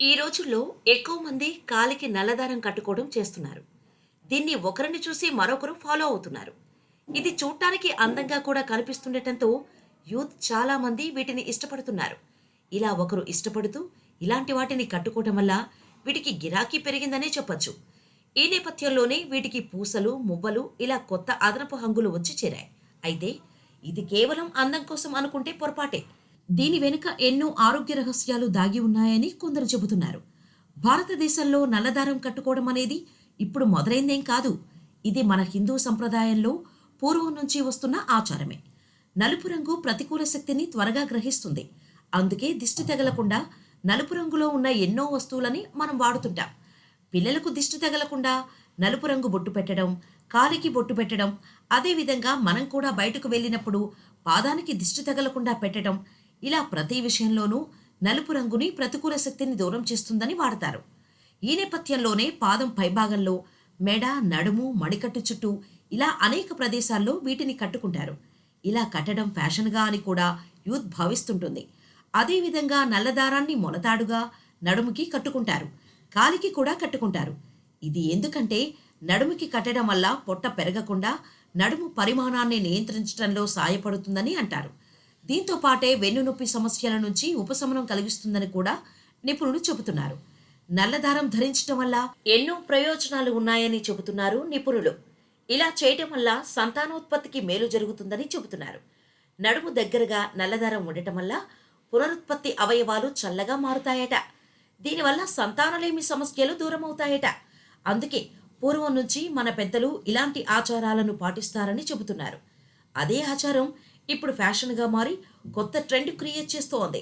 ఈ రోజుల్లో ఎక్కువ మంది కాలికి నల్లదారం కట్టుకోవడం చేస్తున్నారు. దీన్ని ఒకరిని చూసి మరొకరు ఫాలో అవుతున్నారు. ఇది చూడటానికి అందంగా కూడా కనిపిస్తుండటంతో యూత్ చాలా మంది వీటిని ఇష్టపడుతున్నారు. ఇలా ఒకరు ఇష్టపడుతూ ఇలాంటి వాటిని కట్టుకోవడం వల్ల వీటికి గిరాకీ పెరిగిందనే చెప్పొచ్చు. ఈ నేపథ్యంలోనే వీటికి పూసలు మువ్వలు ఇలా కొత్త అదనపు హంగులు వచ్చి చేరాయి. అయితే ఇది కేవలం అందం కోసం అనుకుంటే పొరపాటే. దీని వెనుక ఎన్నో ఆరోగ్య రహస్యాలు దాగి ఉన్నాయని కొందరు చెబుతున్నారు. భారతదేశంలో నల్లదారం కట్టుకోవడం అనేది ఇప్పుడు మొదలైందేం కాదు. ఇది మన హిందూ సంప్రదాయంలో పూర్వం నుంచి వస్తున్న ఆచారమే. నలుపు రంగు ప్రతికూల శక్తిని త్వరగా గ్రహిస్తుంది. అందుకే దిష్టి తగలకుండా నలుపు రంగులో ఉన్న ఎన్నో వస్తువులని మనం వాడుతుంటాం. పిల్లలకు దిష్టి తగలకుండా నలుపు రంగు బొట్టు పెట్టడం కాలికి బొట్టు పెట్టడం అదేవిధంగా మనం కూడా బయటకు వెళ్ళినప్పుడు పాదానికి దిష్టి తగలకుండా పెట్టడం ఇలా ప్రతి విషయంలోనూ నలుపు రంగుని ప్రతికూల శక్తిని దూరం చేస్తుందని వాడతారు. ఈ నేపథ్యంలోనే పాదం పైభాగంలో మెడ నడుము మడికట్టు చుట్టూ ఇలా అనేక ప్రదేశాల్లో వీటిని కట్టుకుంటారు. ఇలా కట్టడం ఫ్యాషన్గా అని కూడా యూత్ భావిస్తుంటుంది. అదేవిధంగా నల్లదారాన్ని మొలతాడుగా నడుముకి కట్టుకుంటారు. కాలికి కూడా కట్టుకుంటారు. ఇది ఎందుకంటే నడుముకి కట్టడం వల్ల పొట్ట పెరగకుండా నడుము పరిమాణాన్ని నియంత్రించడంలో సాయపడుతుందని అంటారు. దీంతో పాటే వెన్నునొప్పి సమస్యల నుంచి ఉపశమనం కలిగిస్తుందని కూడా నిపుణులు చెబుతున్నారు. నల్లదారం ధరించడం వల్ల ఎన్నో ప్రయోజనాలు ఉన్నాయని చెబుతున్నారు నిపుణులు. ఇలా చేయటం వల్ల సంతానోత్పత్తికి మేలు జరుగుతుందని చెబుతున్నారు. నడుము దగ్గరగా నల్లదారం ఉండటం వల్ల పునరుత్పత్తి అవయవాలు చల్లగా మారుతాయట. దీనివల్ల సంతానలేమి సమస్యలు దూరమవుతాయట. అందుకే పూర్వం నుంచి మన పెద్దలు ఇలాంటి ఆచారాలను పాటిస్తారని చెబుతున్నారు. అదే ఆచారం ఇప్పుడు ఫ్యాషన్గా మారి కొత్త ట్రెండ్ క్రియేట్ చేస్తోంది.